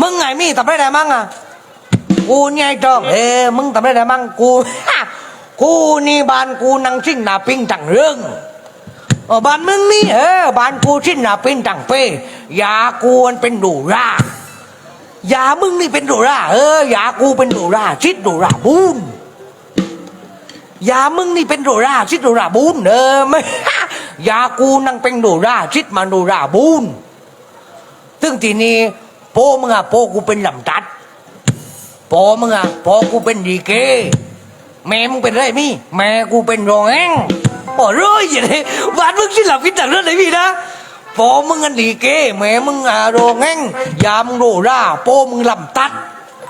มึงไงมีทำได้ไงมั่งอะกูเนี่ยไอ้จองเอ้มึงทำได้ไงมั่งกูกูนี่บ้านกูนั่งชิ้นหนาปิ้งจังเรื่องบ้านมึงนี่เออบ้านกูชิ้นหนาปิ้งจังเป้ยากูมันเป็นดูร่ายามึงนี่เป็นดูร่าเออยากูเป็นดูร่าชิดดูร่าบูนยามึงนี่เป็นดูร่าชิดดูร่าบูนเออไม่ยากูนั่งเป็นดูร่าชิดมาดูร่าบูนซึ่งทีนี้ โปมึงอะโปกูเป็นลำตัดโปมึงอะโปกูเป็นดีเกแม่มึงเป็นไรมี่แม่กูเป็นรองแองโอ้ร้อยอย่างนี้บ้านมึงศิลปินต่างเรื่องไหนพี่นะโปมึงอันดีเกแม่มึงอะรองแองยามงโรราโปมึงลำตัด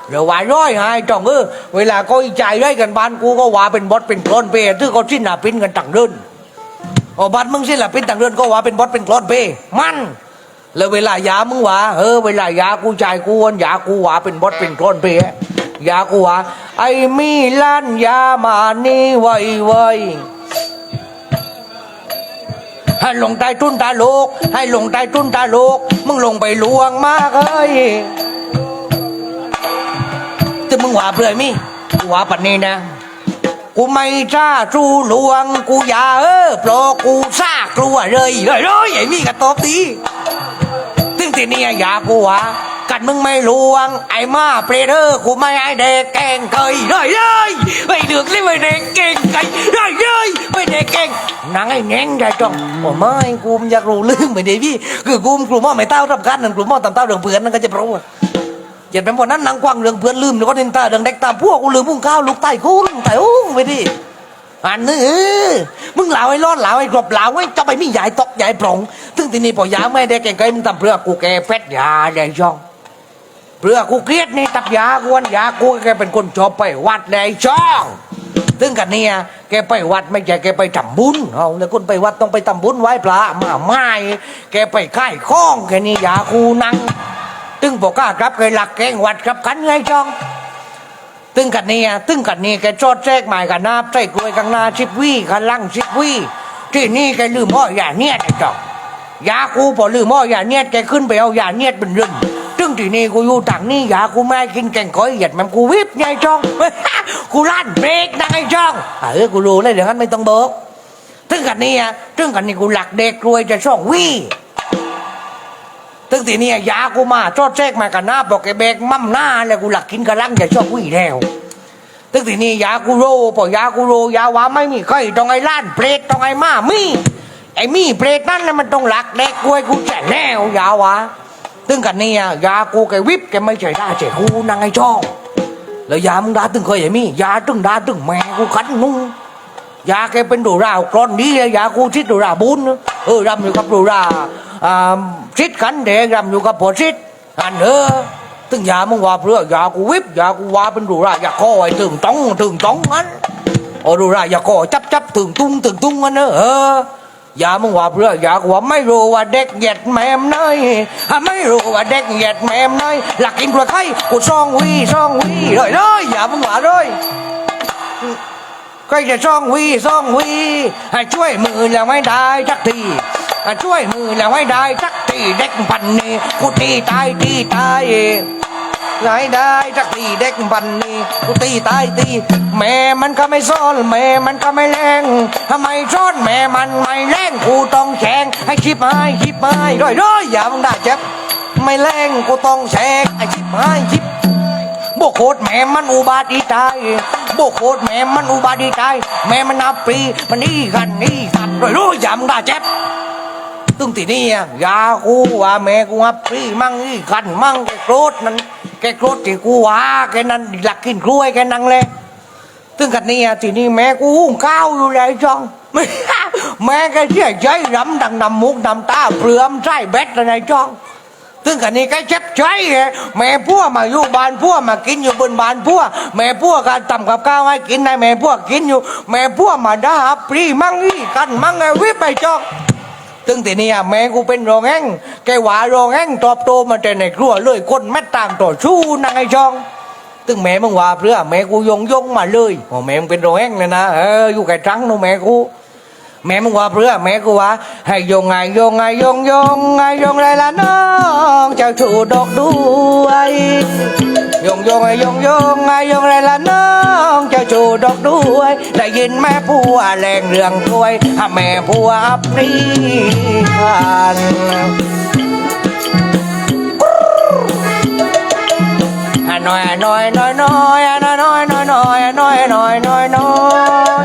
เดี๋ยวว่าร้อยไงจ่องเออเวลาก็อีใจได้กันบ้านกูก็ว่าเป็นบอสเป็นกลอนเปย์ที่เขาศิลปินกันต่างเรื่องโอ้บ้านมึงศิลปินต่างเรื่องก็ว่าเป็นบอสเป็นกลอนเปย์มัน แล้วเวลายามึงว่าเออเวลายากูใจายกูวนยากูว่าเป็นบอสเป็นกลอนเปย์ยากูว่าไอ้มีล้านยามานี่ไว้ไว้ให้ลงใต้ทุนตาโลก ให้ลงใต้ทุนตาโลก มึงลงไปลวงมากเอ้ยจะมึงว่าเปลือยมี่กูว่าปันนี้นะ กูไม่จ้าจูลวง กูอย่าเออโปรกูซ่ากลัวเลยเลยเลยไอ้มี่กระตบดี ทีนี้อยากกูว่ากันมึงไม่ลวง ไอ้มาเปรเดอร์กูไม่ไอ้เด็กแกงเคยเลยเลยไม่เดือดเลยไม่เด็กเก่งไก่เลยเลยไม่เด็กเก่งนางไอ้แง่งใจจ้องโอ้ไม่กูมอยากรู้เรื่องไม่ได้พี่คือกูกลุ่มม่อไม่เต้าทำกันนั่นกลุ่มม่อตามเต้าเรื่องเพื่อนนั่นก็จะเพราะว่าเจ็ดเป็นวันนั้นนางกวางเรื่องเพื่อนลืมแล้วก็เดินตาเรื่องเด็กตามพวกกูลืมพุ่งข้าวลูกไต่คุ้งไต่อุ้ไปดิ อันนี้เออมึงเหลาไอ้รอดเหลาไอ้กรบเหลาไอ้จะไปมีใหญ่ตกใหญ่ปลงซึ่งที่นี้พอยาไม่ได้แกงไก่มึงทำเพื่อกูแกเฟดยาได้ช่องเพื่อกูเครียดนี่ตักยากวนยากูแกเป็นคนชอบไปวัดได้ช่องซึ่งกันเนี่ยแกไปวัดไม่ใช่แกไปทำบุญเอาแล้วคนไปวัดต้องไปทำบุญไหว้พระมาไม่แกไปค่ายข้องแกนี่ยากูนั่งตึงบอกกล้าครับแกหลักแกงวัดครับกันไงช่อง ตึงกันเนี่ยตึงกันนี่แกจอดแจกหมายกันนาบใจกลวยกังนาชิบวี่กันลังชิบวี่ที่นี่แกลืมห่อยาเนียดไอ้จอกยากูพอลืมห่อยาเนียดแกขึ้นไปเอายาเนียดเป็นรึงตึงที่นี่กูอยู่ต่างนี่ยากูไม่กินแกงก้อยเหยียดแม่กูวิบไงจองกูลั่นเบรกนะไอ้จองเออกูรู้เลยเดี๋ยวนั้นไม่ต้องบอกตึงกันนี่อะตึงกันนี่กูหลักเด็กกลวยจะช่องวี่ ตึงทีนี้ยากูมาจอดแจกมากันหน้าบอกแกแบกมั่มหน้าแล้วกูหลักกินกระลังจะชอบวิ่งแล้วตึงทีนี้ยากูโรพอยากูโรยาว่าไม่มีใครต้องไอ้ล้านเปรตต้องไอ้มามีไอ้มีเปรตนั่นน่ะมันต้องหลักเด็กกล้วยกูแฉแนวยาวะตึงกันนี่ยากูแกวิบแกไม่ใช่ได้เจ้กูนางไอ้จ้องแล้วยามึงด่าตึงเคยไอ้มียาตึงด่าตึงแม่กูขันนุ่งยาแกเป็นดูราวกรอนนี้ยากูชิดดูราบุญเอ เออรำอยู่กับดูราอ่าชิดขันแดงรำอยู่กับผัวชิดอันเออตึงยามึงว่าเพื่อยากูวิบยากูว่าเป็นดูรายาคอไอ้ตึงต้องตึงต้องอันโอ้ดูรายาคอจับจับตึงตุ้งตึงตุ้งอันเนอเอยามึงว่าเพื่อยากูว่าไม่รู้ว่าเด็กเหยียดแม่มเนยไม่รู้ว่าเด็กเหยียดแม่มเนยหลักกินกระไข่กูซองวีซองวีเลยเลยยามึงว่าเลย ก็จะซ่องวีซ่องวีให้ช่วยมือแล้วไม่ได้สักทีให้ช่วยมือแล้วไม่ได้สักทีเด็กพันนี้กูตีตายตีตายไงได้สักทีเด็กพันนี้กูตีตายตีแม่มันก็ไม่ซ่อนแม่มันก็ไม่แรงทำไมซ่อนแม่มันไม่แรงกูต้องแฉงให้ชิบหายชิบหายร้อยร้อยอย่ามึงได้เจ็บไม่แรงกูต้องแฉงไอ้ชิบหายชิบ บโคตรแม่มันอุบาดีตายโบโคตรแม่มันอุบาดีตายแม่มันนับปีมันนี่กันนี่กันรวยรวยยำได้เจ็บตึงทีนี่ยากูว่าแม่กูนับปีมั่งนี่กันมั่งแกโกรธนั้นแกโกรธที่กูว่าแกนั้นหลักกินกล้วยแกนั่งเลยตึงกันนี่ทีนี้แม่กูหุงข้าวอยู่เลยจ้องแม่แกเสียใจรำดังนำมุกนำตาเปลือมใส่เบ็ดอะไรจ้อง ตึงกันนี่ก็เจ็บใจไงแม่พัวมาอยู่บ้านพัวมากินอยู่บนบ้านพัวแม่พัวก็ทำกับข้าวให้กินให้แม่พัวกินอยู่ แม่พัวมาด่าปรีมั่งอีกันมั่งไงวิบไปจอกตึงทีนี้แม่กูเป็นโรงแห้งแกว่าโรงแห้งตอบโตมาแต่ในครัวเลยคนแม่ต่างต่อชู้นางไอ้จอง ตึงแม่มึงว่าเพื่อแม่กูยงยงมาเลยโอ้แม่มึงเป็นโรงแห้งเลยนะเอออยู่ไก่จังนู่แม่กูแม่มึงว่าเพื่อแม่กูว่าให้ยงไงยงไงยงยงไงยงไรล่ะเน้องเจ้าชูดอกด้วยยงยงไอยงยงไอยงไรละน้องเจ้าจูดอกด้วย ได้ยินแม่ผัวแรงเรื่องถ้วยถ้าแม่ผัวอับปรีคันน้อยน้อยน้อยน้อยน้อยน้อยน้อยน้อยน้อยน้อยน้อย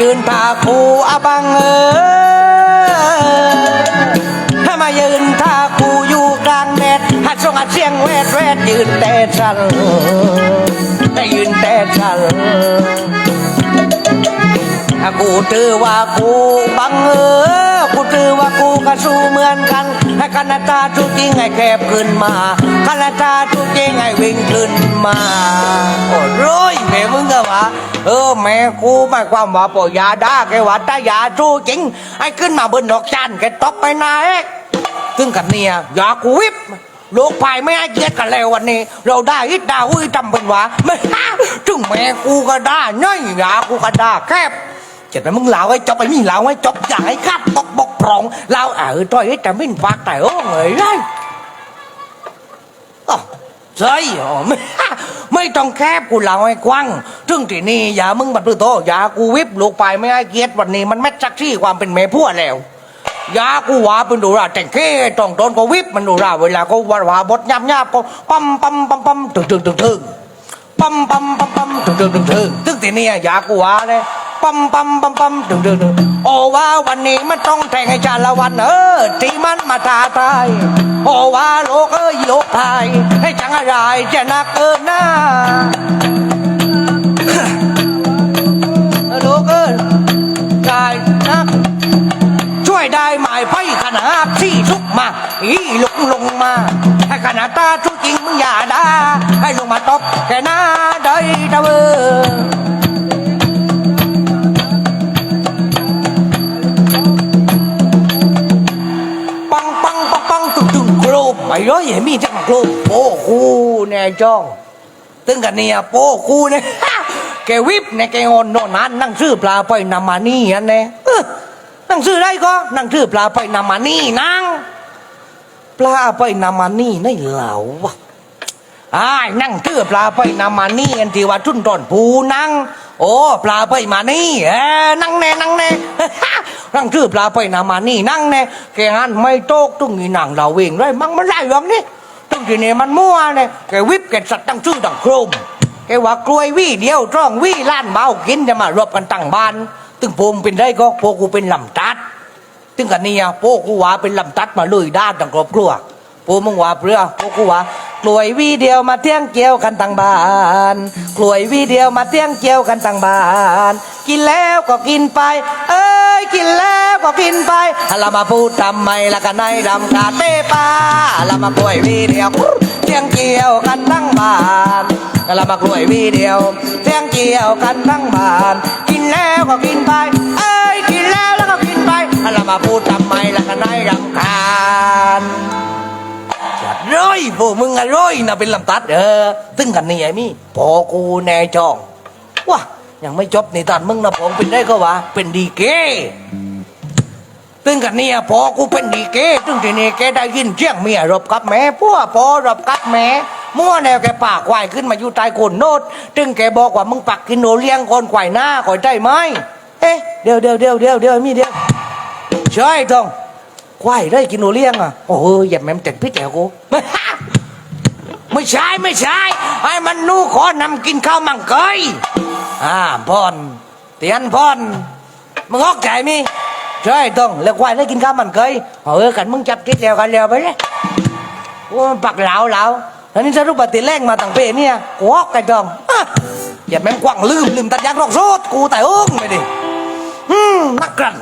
ยืนพากูอบังเออให้มายืนท่ากูอยู่กลางแดดหัดส่งหัดเสียงแวดแวดยืนแต่ฉันแต่ยืนแต่ฉันถ้ากูเจอว่ากูบังเออ กูถือว่ากูก็สู้เหมือนกันให้คณะตาทุกจริงให้แคบขึ้นมาคณะตาทุกจริงให้วิ่งขึ้นมาโอ้ร้อยแม่มึงก็ว่าเออแม่กูหมายความว่าปอยาด่าแกว่าถ้ายาสู้จริงให้ขึ้นมาบนดอกจานแกตกไปไหนถึงกับเนี่ยอยากูวิบลูกภายไม่ให้เกียรติกันแล้ววันนี้ เราได้อิดดาอุ้ยจำเป็นว่าไม่ถึงแม่กูก็ได้น้อยยากูก็ได้แคบ เจ็ดไปมึงเหลาไอ้จบไปมีเหลาไอ้จบอย่าให้คาดบกบกพร่องเหลาเออต้อยไอ้แต่ไม่ฝากแต่โอ้เงยได้อ๋อใช่อ๋อไม่ไม่ต้องแคบกูเหลาไอ้กว้างถึงที่นี่อย่ามึงบัดปื้อโตอย่ากูวิบลูกไปไม่ให้เกียรติวันนี้มันแม่จักที่ความเป็นแม่พัวแล้วยากูว่าเป็นดูราแต่งเก้ต้องโดนก็วิบมันดูราเวลาก็ว่าว่าบทยับยับก็ปั๊มปั๊มปั๊มปั๊มตึงตึงตึงตึง ปั๊มปั๊มปั๊มปั๊มตึงตึงตึงตึงตึงทีนี้อยากกูว่าเลยปั๊มปั๊มปั๊มปั๊มตึงตึงตึงโอ้ว่าวันนี้มันต้องแทงให้ชาละวันเออที่มันมาท้าทายโอ้ว่าโลกเอ้ยโลกไทยให้จังอะไรจะนักเกินหน้าโลกเอ้ยใจนักช่วยได้ไหมไพ่ขนาดที่ทุกมาอีลงลงมาให้ขนาดตาทุกจริงมึงอย่าด่าให้ลงมาตบแค่หน้า ได้ดาวเออปังปังปังปังตึงตึงโกรบไปร้อยเห็นมีจังโกรบโอ้คูแน่จ้องตึงกันเนี่ยโป้คูเนี่ยแกวิบเนี่ยแกงอนโนนนั้นนั่งซื้อปลาไปนำมานี่อันเนี่ยนังสือได้ก็นังสือปลาไปนามานี่นางปลาไปนามานี่ในเหลาวะ อ้ายนั่งเตือปลาไปนามานี่อันที่ว่าทุ่นตอนผูนั่ง โอ้ปลาไปมานี่เออนั่งแน่นั่งแน่ นั่งเชื่อปลาไปนามานี่นั่งแน่แกงานไม่โตกตุ้งอีหนังเราเองไรมั่งมันไรอย่างนี้ตุ้งทีนี่มันมั่วเนี่ยแกวิบแกสัตว์ตั้งชื่อตั้งโครมแกว่ากล้วยวี่เดียวจ้องวี่ล้านเบากินจะมารบกันตั้งบ้าน ตึงผมเป็นได้ก็พวกกูเป็นลำตัดตึงกันเนี่ยพวกกูว่าเป็นลำตัดมาเลยด้านตั้งครอบครัวพวกมึงว่าเปลือพวกกูว่า กล้วยวีเดียวมาเที่ยงเกี่ยวกันตั้งบ้านกล้วยวีเดียวมาเที่ยงเกี่ยวกันตั้งบ้าน กินแล้วก็กินไป เอ้ยกินแล้วก็กินไปเรามาพูดทำไมละกันในดำกาเต้ปลาเรามากล้วยวีเดียวเที่ยงเกี่ยวกันตั้งบ้านเรามากล้วยวีเดียวเที่ยงเกี่ยวกันทั้งบ้าน กินแล้วก็กินไป เอ้ยกินแล้วแล้วก็กินไปเรามาพูดทำไมล่ะกันให้รำคาญจัด ร้อยพวกมึงอะร้อยนะเป็นลำตัด เออตึงกันนี่ไอ้มี่พอกูแน่จองว้ายังไม่จบในตอนมึงนะผมเป็นได้ก็ว่าเป็นดีเก้ตึงกันเนี่ยพอกูเป็นดีเก้ตึงทีนี้แกได้ยินเสียงเมียรบกับแม่พวกพอรบกับแม่มั่วแนวแกปากควายขึ้นมาอยู่ใต้โคนโนดตึงแกบอกว่ามึงปักกินโนเลี้ยงคนควายหน้าคอยได้ไหมเอ๊ะเดี๋ยวเดี๋ยวเดี๋ยวเดี๋ยวเดี๋ยวมีเดี๋ยวใช่ทอง ควายได้กินโนเลี้ยงอะโอ้โหอย่าแม่มเจ็ดพิษแถวกูไม่ใช่ไม่ใช่ไอ้มันนู่ขอนำกินข้าวมังเกยอ่าพอนเตียนพอนมึงออกใจมีใช่ต้องแล้วควายได้กินข้าวมันเกยเออกันมึงจับกิดแล้วกันแล้วไปเลยโอ้ปักเหลาเหลาอันนี้สรุปปฏิแรงมาตั้งเปเนี่ยกูออกไก่ตองอย่าแม่งกว้างลืมลืมตัดยางรอกโซดกูแต่โอ้งไปดิอืมนักกรัน